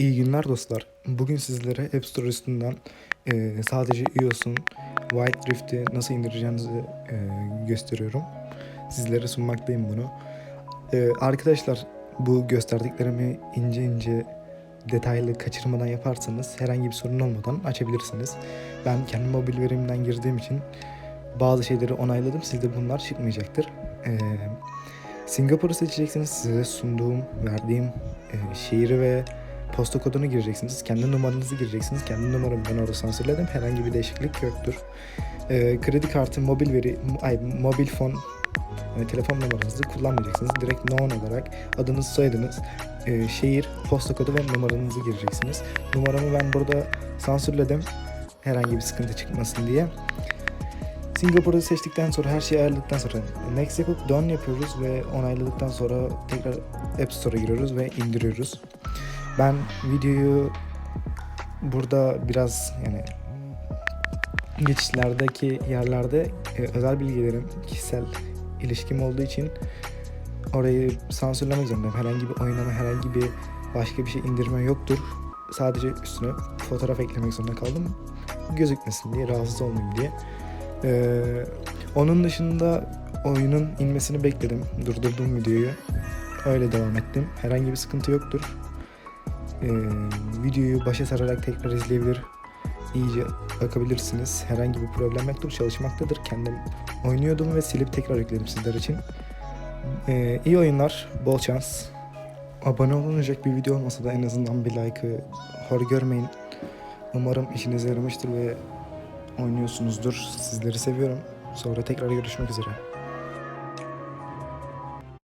İyi günler dostlar. Bugün sizlere App Store üstünden e, sadece iOS'un White Drift'i nasıl indireceğinizi e, gösteriyorum. Sizlere sunmaktayım bunu. E, arkadaşlar bu gösterdiklerimi ince ince detaylı kaçırmadan yaparsanız herhangi bir sorun olmadan açabilirsiniz. Ben kendi mobil verimden girdiğim için bazı şeyleri onayladım. Sizde bunlar çıkmayacaktır. E, Singapur'u seçeceksiniz. Size sunduğum, verdiğim e, şehri ve posta kodunu gireceksiniz. Kendi numaranızı gireceksiniz. Kendi numaramı ben orada sansürledim. Herhangi bir değişiklik yoktur. E, kredi kartı, mobil veri, ay, mobil fon, yani telefon numaranızı kullanmayacaksınız. Direkt known olarak adınız, soyadınız, e, şehir, posta kodu ve numaranızı gireceksiniz. Numaramı ben burada sansürledim. Herhangi bir sıkıntı çıkmasın diye. Singapur'u seçtikten sonra her şeyi ayarladıktan sonra Next yapıp done yapıyoruz ve onayladıktan sonra tekrar App Store'a giriyoruz ve indiriyoruz. Ben videoyu burada biraz yani geçişlerdeki yerlerde e, özel bilgilerim, kişisel ilişkim olduğu için orayı sansürlemek zorundayım. Herhangi bir oynama, herhangi bir başka bir şey indirme yoktur. Sadece üstüne fotoğraf eklemek zorunda kaldım. Gözükmesin diye, rahatsız olmayayım diye. Ee, onun dışında oyunun inmesini bekledim. Durdurdum videoyu. Öyle devam ettim. Herhangi bir sıkıntı yoktur. Ee, videoyu başa sararak tekrar izleyebilir. iyice bakabilirsiniz. Herhangi bir problem yoktur. Çalışmaktadır. Kendim oynuyordum ve silip tekrar yükledim sizler için. Ee, iyi oyunlar. Bol şans. Abone olunacak bir video olmasa da en azından bir like'ı hor görmeyin. Umarım işinize yaramıştır ve oynuyorsunuzdur. Sizleri seviyorum. Sonra tekrar görüşmek üzere.